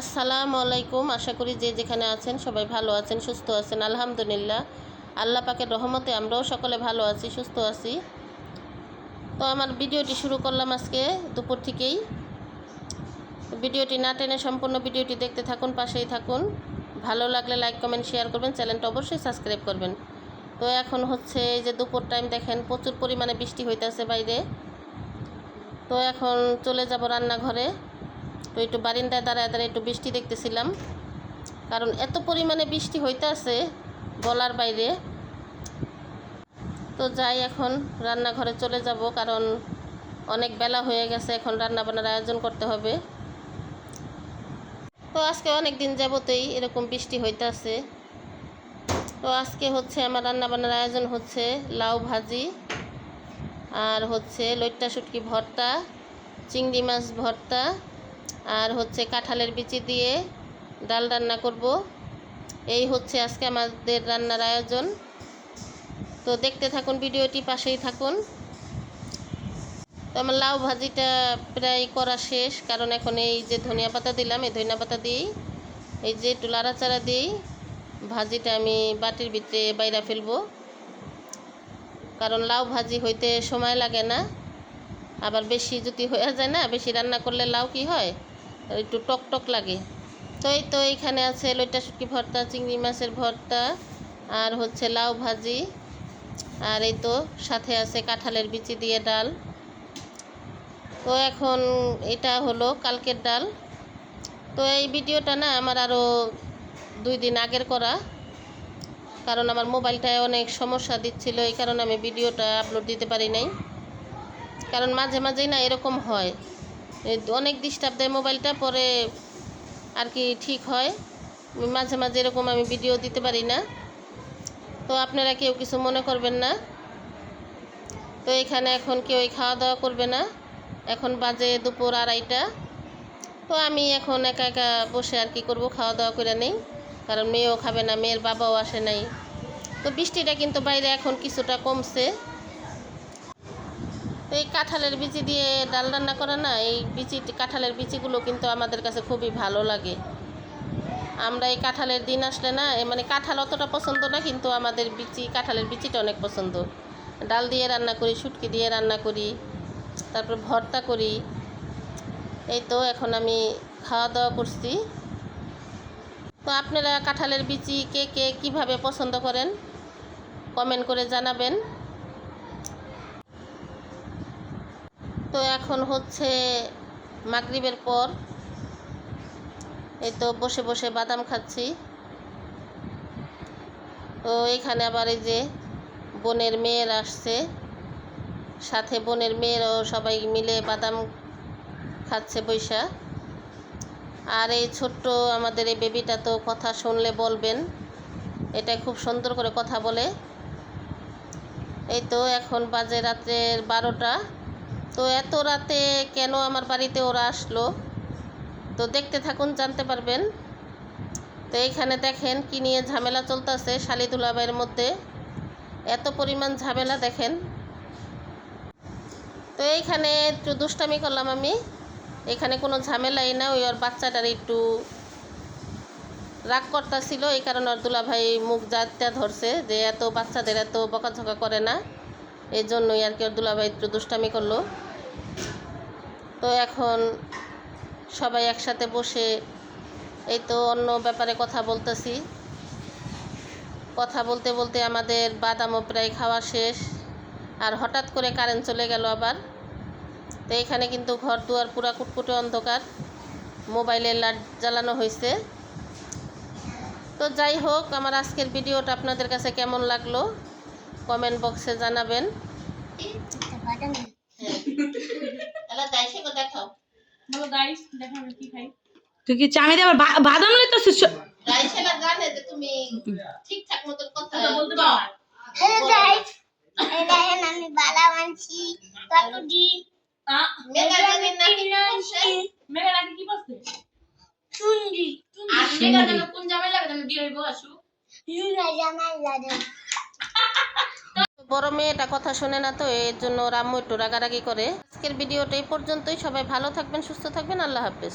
আসসালামু আলাইকুম। আশা করি যে যেখানে আছেন সবাই ভালো আছেন, সুস্থ আছেন। আলহামদুলিল্লাহ। আল্লাহ পাকের রহমতে আমরাও সকলে ভালো আছি, সুস্থ আছি। তো আমার ভিডিওটি শুরু করলাম আজকে দুপুর থেকেই। ভিডিওটি না টেনে সম্পূর্ণ ভিডিওটি দেখতে থাকুন, পাশেই থাকুন। ভালো লাগলে লাইক, কমেন্ট, শেয়ার করবেন, চ্যানেলটা অবশ্যই সাবস্ক্রাইব করবেন। তো এখন হচ্ছে এই যে দুপুর টাইম দেখেন, প্রচুর পরিমাণে বৃষ্টি হইতেছে বাইরে। তো এখন চলে যাব রান্নাঘরে। তো একটু বারিন্দায় দাঁড়ায় দাঁড়ায় একটু বৃষ্টি দেখতেছিলাম। কারণ এত পরিমাণে বৃষ্টি হইতে আছে বলার বাইরে। তো যাই এখন রান্নাঘরে চলে যাব কারণ অনেক বেলা হয়ে গেছে, এখন রান্না বান্নার আয়োজন করতে হবে। তো আজকে অনেক দিন যাবতেই এরকম বৃষ্টি হইতে আছে। তো আজকে হচ্ছে আমার রান্না বান্নার আয়োজন হচ্ছে লাউ ভাজি আর হচ্ছে লইট্টা শুটকি ভর্তা, চিংড়ি মাছ ভর্তা আর হচ্ছে কাঁঠালের বিচি দিয়ে ডাল রান্না করব। এই হচ্ছে আজকে আমাদের রান্নার আয়োজন। তো দেখতে থাকুন, ভিডিওটি পাশেই থাকুন। তো আমার লাউ ভাজিটা প্রায় করা শেষ, কারণ এখন এই যে ধনিয়া পাতা দিলাম, এই ধনিয়া পাতা দিয়েই, এই যে একটু লাড়াচাড়া দিয়েই ভাজিটা আমি বাটির ভিতরে বাইরা ফেলব। কারণ লাউ ভাজি হইতে সময় লাগে না। আবার বেশি যদি হয়ে যায় না, বেশি রান্না করলে লাউ কি হয়? একটু টক টক লাগে। তো এই তো এইখানে আছে লইটা শুটকি ভর্তা, চিংড়ি মাছের ভর্তা, আর হচ্ছে লাউ ভাজি, আর এই তো সাথে আছে কাঁঠালের বিচি দিয়ে ডাল। তো এখন এটা হলো কালকের ডাল। তো এই ভিডিওটা না আমার আরও দুই দিন আগের করা, কারণ আমার মোবাইলটায় অনেক সমস্যা দিচ্ছিল, এই কারণে আমি ভিডিওটা আপলোড দিতে পারি নাই। কারণ মাঝে মাঝেই না এরকম হয়। অনেক ডিস্টার্ব দেয় মোবাইলটা পরে আর কি ঠিক হয়। মাঝে মাঝে এরকম আমি ভিডিও দিতে পারি না। তো আপনারা কেউ কিছু মনে করবেন না। তো এখানে এখন কেউ খাওয়া দাওয়া করবে না। এখন বাজে দুপুর আড়াইটা। তো আমি এখন একা একা বসে আর কি করব খাওয়া দাওয়া করে নেই। কারণ মেয়েও খাবে না, মেয়ের বাবাও আসে নাই। তো বৃষ্টিটা কিন্তু বাইরে এখন কিছুটা কমছে। তো এই কাঁঠালের বিচি দিয়ে ডাল রান্না করা না, এই বিচি, কাঁঠালের বিচিগুলো কিন্তু আমাদের কাছে খুবই ভালো লাগে। আমরা এই কাঁঠালের দিন আসলে না মানে কাঁঠাল অতটা পছন্দ না, কিন্তু আমাদের বিচি, কাঁঠালের বিচিটা অনেক পছন্দ। ডাল দিয়ে রান্না করি, শুটকি দিয়ে রান্না করি, তারপর ভর্তা করি। এই তো এখন আমি খাওয়া দাওয়া করছি। তো আপনারা কাঁঠালের বিচি কে কে কীভাবে পছন্দ করেন, কমেন্ট করে জানাবেন। তো এখন হচ্ছে মাগরিবের পর এই তো বসে বসে বাদাম খাচ্ছি। তো এখানে আবার এই যে বোনের মেয়ের আসছে। সাথে বোনের মেয়েরও সবাই মিলে বাদাম খাচ্ছে বৈশা। আর এই ছোট্ট আমাদের এই বেবিটা তো কথা শুনলে বলবেন, এটা খুব সুন্দর করে কথা বলে। এই তো এখন বাজে রাত্রের বারোটা। তো এত রাতে কেন আমার বাড়িতে ওরা আসলো? তো দেখতে থাকুন, জানতে পারবেন। তো এইখানে দেখেন কি নিয়ে ঝামেলা চলতেছে শালি দুলাবাইয়ের মধ্যে। এত পরিমাণ ঝামেলা দেখেন। তো এইখানে একটু দুষ্টামি করলাম আমি। এখানে কোনো ঝামেলাই না, ওই ওর বাচ্চাটার একটু রাগ করতেছিল। এই কারণে ওর দুলাভাই মুখ জাতটা ধরছে যে এত বাচ্চাদের এত বকাঝকা করে না। এই জন্যই আর কি দুলাভাই একটু দুষ্টামি করল। তো এখন সবাই একসাথে বসে এই তো অন্য ব্যাপারে কথা বলতেছি। কথা বলতে বলতে আমাদের বাদামও প্রায় খাওয়া শেষ। আর হঠাৎ করে কারেন্ট চলে গেল আবার। তো এখানে কিন্তু ঘর দুয়ার পুরা কুটকুটে অন্ধকার। মোবাইলের লাইট জ্বালানো হয়েছে তো যাই হোক, আমার আজকের ভিডিওটা আপনাদের কাছে কেমন লাগল? কমেন্ট বক্সে জানাবেন। বলো তুই কি চামি দেবার বাদাম লই তো তুমি ঠিকঠাক মতো কথা বলতে পারো না। হ্যালো গাইস এই আমি বাদাম আনছি কাকুদি আ, মেগা জানের নাকি বলছে মেঘা নাকি কি বলছে চুন্ডি আর মেঘা যেন কোন জামাই লাগে তুমি বিয়ে হইব আসু লুনা জামাই লাগে বড় মেয়েটা কথা শোনে না তো, এর জন্য ওরা আম্মু একটু রাগারাগি করে। আজকের ভিডিওটা এই পর্যন্তই। সবাই ভালো থাকবেন, সুস্থ থাকবেন। আল্লাহ হাফেজ।